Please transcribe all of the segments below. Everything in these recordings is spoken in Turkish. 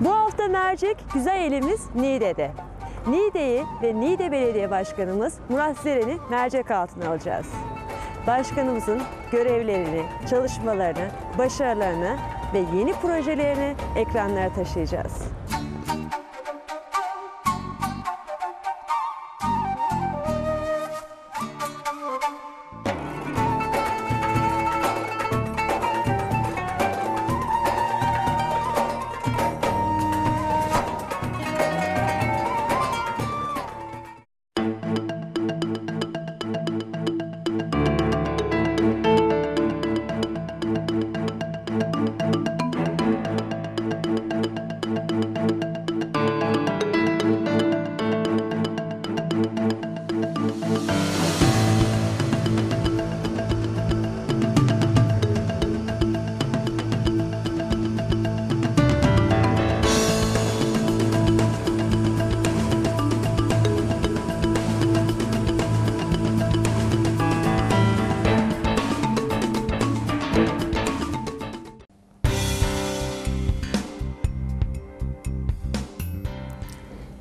Bu hafta mercek güzel elimiz Niğde'de. Niğde'yi ve Niğde Belediye Başkanımız Murat Zeren'i mercek altına alacağız. Başkanımızın görevlerini, çalışmalarını, başarılarını ve yeni projelerini ekranlara taşıyacağız.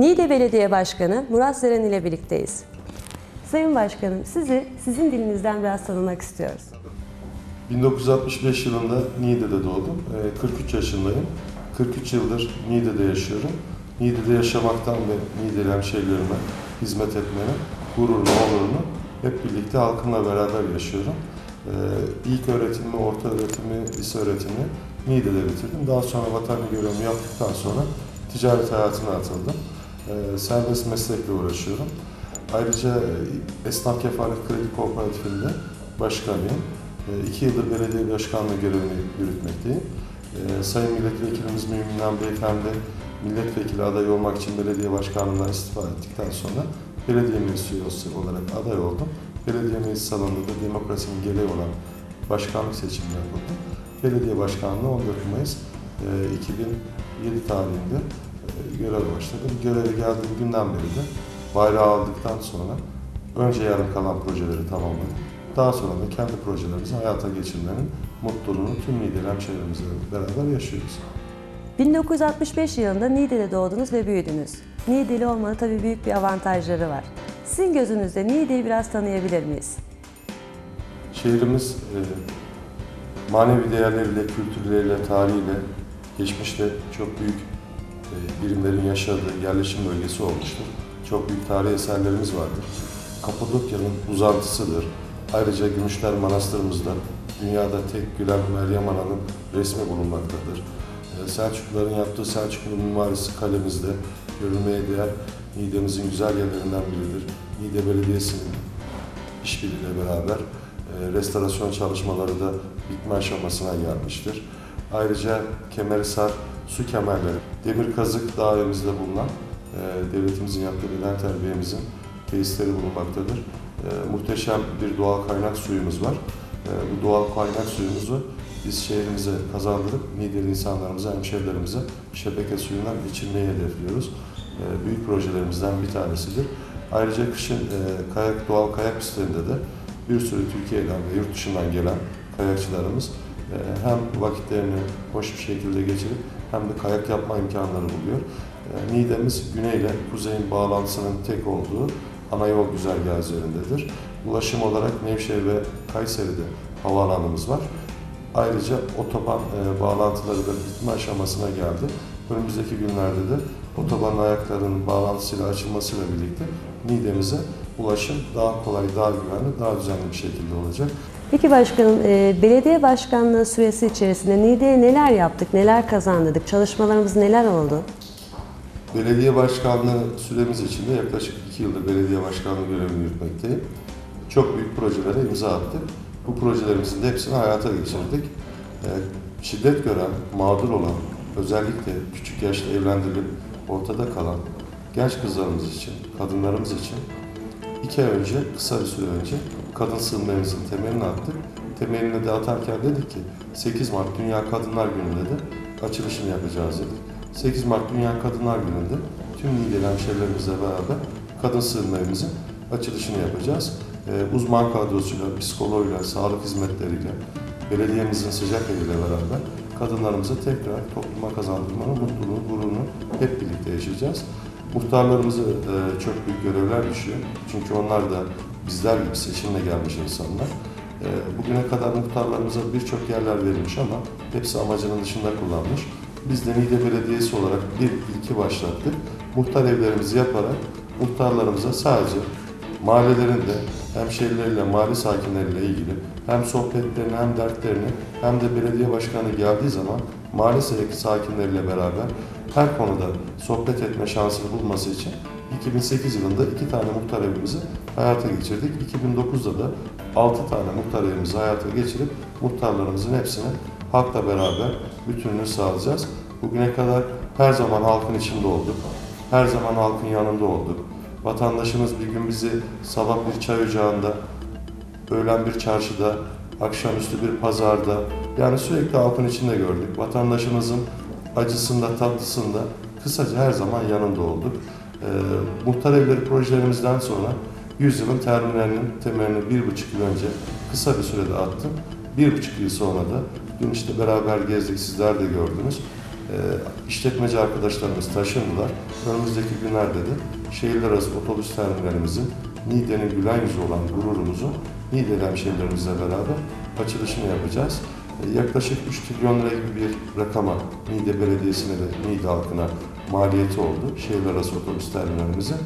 Niğde Belediye Başkanı Murat Zeren ile birlikteyiz. Sayın Başkanım, sizi sizin dilinizden biraz tanımak istiyoruz. 1965 yılında Niğde'de doğdum. Ee, 43 yaşındayım. 43 yıldır Niğde'de yaşıyorum. Niğde'de yaşamaktan ve Niğdeli hemşehrilerime hizmet etmenin gururunu, onurunu hep birlikte halkımla beraber yaşıyorum. Ee, İlk öğretimimi, orta öğretimi, lise öğretimini Niğde'de bitirdim. Daha sonra vatandaş görevimi yaptıktan sonra ticaret hayatına atıldım. Ee, Serbest meslekle uğraşıyorum. Ayrıca e, Esnaf Kefalet Kredi Kooperatifinde başkanıyım. E, İki yıldır belediye başkanlığı görevini yürütmekteyim. E, Sayın Milletvekilimiz Müminan Beyefendi milletvekili adayı olmak için belediye başkanlığından istifa ettikten sonra belediye meclis üyesi olarak aday oldum. Belediye meclis salonunda da demokrasinin gereği olan başkanlık seçimi yapıldı. Belediye başkanlığı 14 Mayıs e, 2007 tarihinde e, göreve başladım. Göreve geldiğim günden beri de bayrağı aldıktan sonra önce yarım kalan projeleri tamamladım. Daha sonra da kendi projelerimizi hayata geçirmenin mutluluğunu tüm Niğdeli hemşehrilerimizle beraber yaşıyoruz. 1965 yılında Niğde'de doğdunuz ve büyüdünüz. Niğdeli olmanın tabii büyük bir avantajları var. Sizin gözünüzde Niğde'yi biraz tanıyabilir miyiz? Şehrimiz e, manevi değerleriyle, kültürleriyle, tarihiyle geçmişte çok büyük birimlerin yaşadığı yerleşim bölgesi olmuştur. Çok büyük tarihi eserlerimiz vardır. Kapadokya'nın uzantısıdır. Ayrıca Gümüşler Manastırımızda dünyada tek gülen Meryem Ana'nın resmi bulunmaktadır. E, Selçukluların yaptığı Selçuklu mimarisi kalemizde görülmeye değer Niğde'mizin güzel yerlerinden biridir. Niğde Belediyesi'nin işbirliğiyle beraber e, restorasyon çalışmaları da bitme aşamasına gelmiştir. Ayrıca Kemerhisar su kemerleri, demir kazık dağımızda bulunan e, devletimizin yaptığı beden terbiyemizin tesisleri bulunmaktadır. E, muhteşem bir doğal kaynak suyumuz var. E, bu doğal kaynak suyumuzu biz şehrimize kazandırıp Niğdeli insanlarımıza, hemşehrilerimize şebeke suyundan içirmeyi hedefliyoruz. E, büyük projelerimizden bir tanesidir. Ayrıca kışın e, kayak, doğal kayak pistlerinde de bir sürü Türkiye'den ve yurt dışından gelen kayakçılarımız e, hem vakitlerini hoş bir şekilde geçirip hem de kayak yapma imkanları buluyor. E, Niğde'miz güneyle kuzeyin bağlantısının tek olduğu ana yol güzergahı üzerindedir. Ulaşım olarak Nevşehir ve Kayseri'de havaalanımız var. Ayrıca otoban e, bağlantıları da bitme aşamasına geldi. Önümüzdeki günlerde de otoban ayaklarının bağlantısıyla açılmasıyla birlikte Niğde'mize ulaşım daha kolay, daha güvenli, daha düzenli bir şekilde olacak. Peki başkanım, e, belediye başkanlığı süresi içerisinde Niğde'ye neler yaptık, neler kazandırdık, çalışmalarımız neler oldu? Belediye başkanlığı süremiz içinde yaklaşık iki yıldır belediye başkanlığı görevini yürütmekteyim. Çok büyük projelere imza attık. Bu projelerimizin de hepsini hayata geçirdik. Ee, Şiddet gören, mağdur olan, özellikle küçük yaşta evlendirilip ortada kalan genç kızlarımız için, kadınlarımız için iki ay önce, kısa bir süre önce kadın sığınmamızın temelini attık. Temelini de atarken dedik ki 8 Mart Dünya Kadınlar Günü'nde de açılışını yapacağız dedik. 8 Mart Dünya Kadınlar Günü'nde tüm Niğdeli hemşehrilerimizle beraber kadın sığınmamızın açılışını yapacağız. Ee, uzman kadrosuyla, psikoloğuyla, sağlık hizmetleriyle, belediyemizin sıcak eliyle beraber kadınlarımıza tekrar topluma kazandırmanın mutluluğunu, gururunu hep birlikte yaşayacağız. Muhtarlarımıza e, çok büyük görevler düşüyor. Çünkü onlar da bizler gibi seçimle gelmiş insanlar. E, bugüne kadar muhtarlarımıza birçok yerler verilmiş ama hepsi amacının dışında kullanmış. Biz de Niğde Belediyesi olarak bir ilki başlattık. Muhtar evlerimizi yaparak muhtarlarımıza sadece mahallelerinde hemşehrileriyle, mahalle sakinleriyle ilgili hem sohbetlerini hem dertlerini hem de belediye başkanı geldiği zaman mahalle sakinleriyle beraber her konuda sohbet etme şansını bulması için 2008 yılında iki tane muhtar evimizi hayata geçirdik. 2009'da da 6 tane muhtar evimizi hayata geçirip muhtarlarımızın hepsini halkla beraber bütünlüğü sağlayacağız. Bugüne kadar her zaman halkın içinde olduk. Her zaman halkın yanında olduk. Vatandaşımız bir gün bizi sabah bir çay ocağında, öğlen bir çarşıda, akşamüstü bir pazarda yani sürekli halkın içinde gördük. Vatandaşımızın acısında, tatlısında kısaca her zaman yanında olduk. Ee, muhtar evleri projelerimizden sonra 100 yılın terminalinin temelini bir buçuk yıl önce kısa bir sürede attım. Bir buçuk yıl sonra da dün işte beraber gezdik, sizler de gördünüz. Ee, işletmeci arkadaşlarımız taşındılar. Önümüzdeki günlerde de şehirler arası otobüs terminalimizin Niğde'nin gülen yüzü olan gururumuzun Niğde'li hemşehrilerimizle beraber açılışını yapacağız. Yaklaşık 3 trilyon lira gibi bir rakama Niğde Belediyesi'ne de Niğde halkına maliyeti oldu. Şehirler arası otobüs terminalimizin.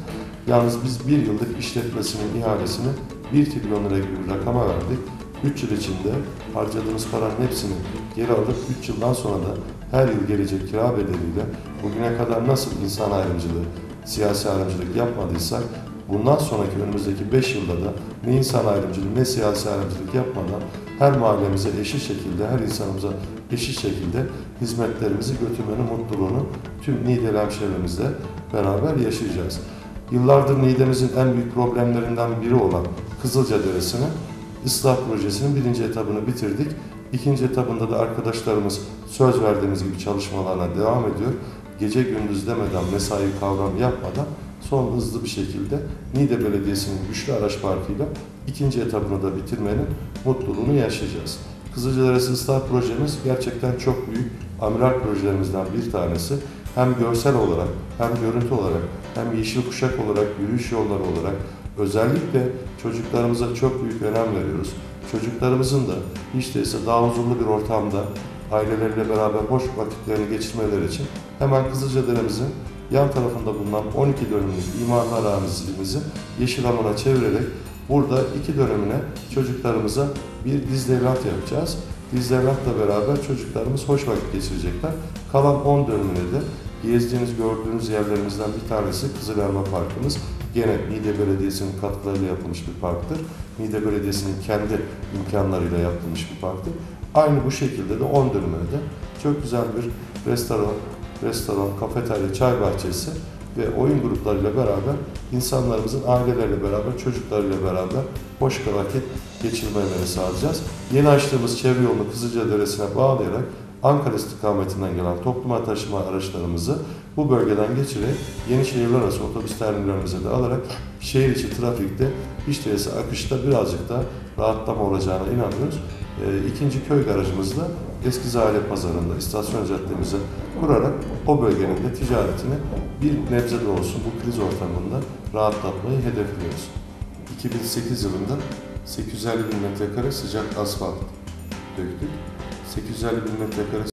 Yalnız biz bir yıllık işletmesinin ihalesini 1 trilyon lira gibi bir rakama verdik. 3 yıl içinde harcadığımız paranın hepsini geri alıp 3 yıldan sonra da her yıl gelecek kira bedeliyle bugüne kadar nasıl insan ayrımcılığı, siyasi ayrımcılık yapmadıysak bundan sonraki önümüzdeki 5 yılda da ne insan ayrımcılığı ne siyasi ayrımcılık yapmadan her mahallemize eşit şekilde, her insanımıza eşit şekilde hizmetlerimizi götürmenin mutluluğunu tüm Niğdeli hemşehrilerimizle beraber yaşayacağız. Yıllardır Niğde'mizin en büyük problemlerinden biri olan Kızılca Deresi'nin ıslah projesinin birinci etabını bitirdik. İkinci etabında da arkadaşlarımız söz verdiğimiz gibi çalışmalarına devam ediyor. Gece gündüz demeden, mesai kavramı yapmadan son hızlı bir şekilde Niğde Belediyesi'nin güçlü araç parkıyla ikinci etabını da bitirmenin mutluluğunu yaşayacağız. Kızılcaderesi ıslah projemiz gerçekten çok büyük amiral projelerimizden bir tanesi. Hem görsel olarak, hem görüntü olarak, hem yeşil kuşak olarak, yürüyüş yolları olarak özellikle çocuklarımıza çok büyük önem veriyoruz. Çocuklarımızın da hiç değilse daha huzurlu bir ortamda aileleriyle beraber hoş vakitlerini geçirmeleri için hemen Kızılcadere'mizin yan tarafında bulunan 12 dönümlük imarlı arazimizi yeşil alana çevirerek burada iki dönemine çocuklarımıza bir dizdevlat yapacağız. Dizdevlatla beraber çocuklarımız hoş vakit geçirecekler. Kalan 10 dönümüne de gezdiğiniz, gördüğünüz yerlerimizden bir tanesi Kızılelma Parkımız. Gene Niğde Belediyesi'nin katkılarıyla yapılmış bir parktır. Niğde Belediyesi'nin kendi imkanlarıyla yapılmış bir parktır. Aynı bu şekilde de 10 dönümüne de çok güzel bir restoran, restoran, kafeterya, çay bahçesi ve oyun gruplarıyla beraber insanlarımızın aileleriyle beraber, çocuklarıyla beraber hoş bir vakit geçirmelerini sağlayacağız. Yeni açtığımız çevre yolunu Kızılca Deresi'ne bağlayarak Ankara istikametinden gelen topluma taşıma araçlarımızı bu bölgeden geçirerek yeni şehirler arası otobüs terminallerimize de alarak şehir içi trafikte hiç akışta birazcık da rahatlama olacağına inanıyoruz. E, ikinci köy garajımızda Eski Zahile Pazarı'nda istasyon caddemize kurarak o bölgenin de ticaretini bir nebze de olsun bu kriz ortamında rahatlatmayı hedefliyoruz. 2008 yılında 850 bin metrekare sıcak asfalt döktük. 850 bin metrekare